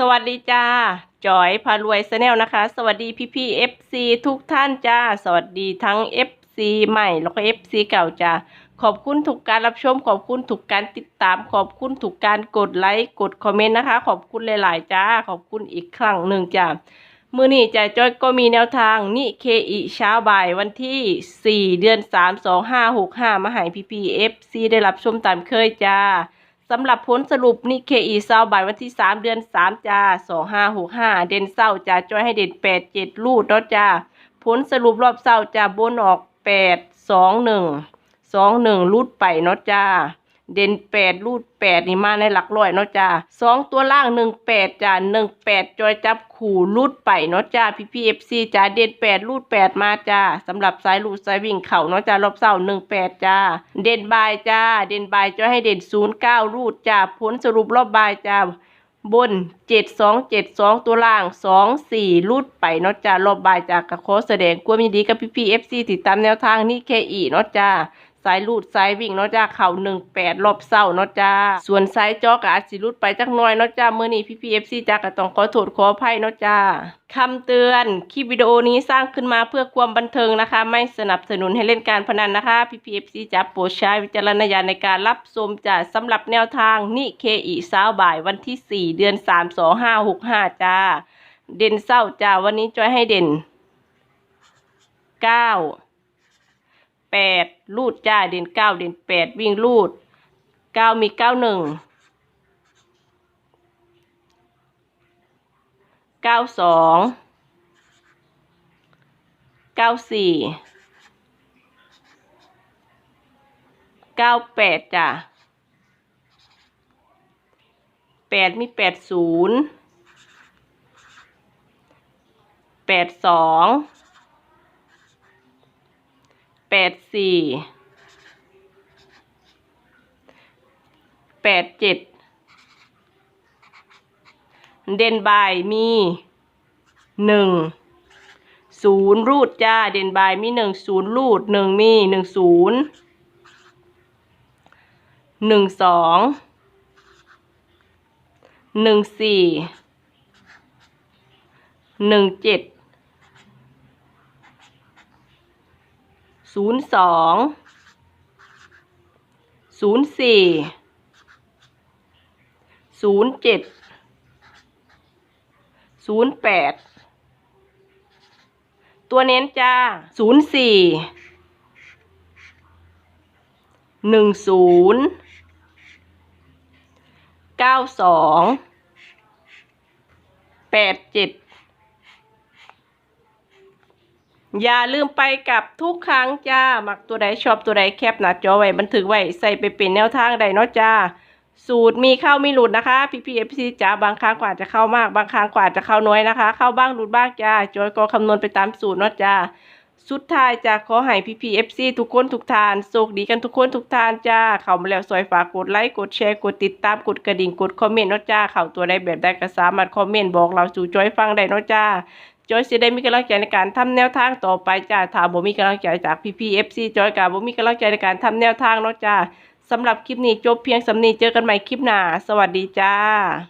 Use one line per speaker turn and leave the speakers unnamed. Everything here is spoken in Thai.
สวัสดีจ้าจอยพารวยแนลนะคะ สวัสดีพี่พี่เอฟซีทุกท่านจ้า สวัสดีทั้ง FC ใหม่แล้วก็ FC เก่าจ้าขอบคุณทุกการรับชม ขอบคุณทุกการติดตาม ขอบคุณทุกการกดไลค์กดคอมเมนต์นะคะ ขอบคุณหลาย ๆ จ้า ขอบคุณอีกครั้งหนึ่งจ้ามือนี้จ่ายจอยก็มีแนวทางนิเคอีเช้าบ่ายวันที่ 4 เดือน 3 2 5 6 5 มาใหายพีพีเอฟซีได้รับชมตามเคยจ้า สำหรับผลสรุปนิเคอีเช้าบ่ายวันที่ 3 เดือน 3จ้า2 5 6 5 เด่นเศร้าจ้าจอยให้เด่น 8 7 ลูดเนาะจ้าผลสรุปรอบเศร้าจ้าบนออก 8 2 1 2 1ลูดไปเนาะจ้า เด่นแปดรูดแปดนี่มาในหลักร้อยเนาะจ้าสองตัวล่างหนึ่งแปดจ้าหนึ่งแปดจอยจับขู่รูดไปเนาะจ้าพี่พีเอฟซีจ้าเด่นแปดรูดแปดมาจ้าสำหรับสายรูดสายวิ่งเข่าเนาะจ้ารอบเสาหนึ่งแปดจ้าเด่นบายจ้าเด่นบายจอยให้เด่นศูนย์เก้ารูดจ้าผลสรุปรอบบายจ้าบนเจ็ดสองเจ็ดสองตัวล่างสองสี่รูดไปเนาะจ้ารอบบายจากกระโคแสดงความยินดีกับพี่พีเอฟซีติดตามแนวทางนี่เคอีเนาะจ้าายลูดสายวิ่งเนาะจ้าเข่าหนึ่งแปดรอบเศร้าเนาะจ้าส่วนสายจอกอาจสิรุดไปจักหน่อยเนาะจ้าเมื่อนี้พี่พีเอฟซีจ้าก็ต้องขอโทษขออภัยเนาะจ้าคำเตือน คลิปวิดีโอนี้สร้างขึ้นมาเพื่อความบันเทิงนะคะ ไม่สนับสนุนให้เล่นการพนันนะคะพี่พีเอฟซีจ้าโปรดใช้วิจารณญาณในการรับชมจ้าสำหรับแนวทางนี่เคอีสาวบ่ายวันที่สี่เดือนสามสองห้าหกห้าจ้า เด่นเศร้าจ้าวันนี้จอยให้เด่นเก้า แปดลูดจ้าเด่นเก้าเด่นแปดวิ่งลูดเก้ามีเก้าหนึ่งเก้าสองเก้าสี่เก้าแปดจ้ะแปดมีแปดศูนย์แปดสอง แปดสี่แปดเจ็ดเดนบายมีหนึ่งศูนย์รูดจ้าเดนบายมีหนึ่งศูนย์รูดหนึ่งมีหนึ่งศูนย์หนึ่งสองหนึ่งสี่หนึ่งเจ็ด ศูนย์สองศูนย์สี่ศูนย์เจ็ดศูนย์แปดตัวเน้นจ้าศูนย์สี่หนึ่งศูนย์เก้าสองแปดเจ็ด อย่าลืมไปกับทุกครั้งจ้า หมักตัวใดชอบตัวใดแคปหน้าจอไว้บันทึกไว้ใส่ไปเป็นแนวทางใดเนาะจ้า สูตรมีเข้ามีหลุดนะคะ พี่พีเอฟซีจ้าบางครั้งกว่าจะเข้ามาก บางครั้งกว่าจะเข้าน้อยนะคะ เข้าบ้างหลุดบ้างจ้าจอยก็คำนวณไปตามสูตรเนาะจ้า สุดท้ายจะขอให้พี่พีเอฟซีทุกคนทุกทานโชคดีกันทุกคนทุกทานจ้า เข้ามาแล้วซอยฝากกดไลค์กดแชร์กดติดตามกดกระดิ่งกดคอมเมนต์เนาะจ้า เข้าตัวใดแบบใดก็สามารถคอมเมนต์บอกเราสู่จอยฟังได้เนาะจ้า จอยสิได้มีกำลังใจในการทำแนวทางต่อไปจ้าถ้าบ่มีกำลังใจจากพี่พีเอฟซีจอยกับบ่มีกำลังใจในการทำแนวทางเนาะจ้าสำหรับคลิปนี้จบเพียงสำนีเจอกันใหม่คลิปหน้า สวัสดีจ้า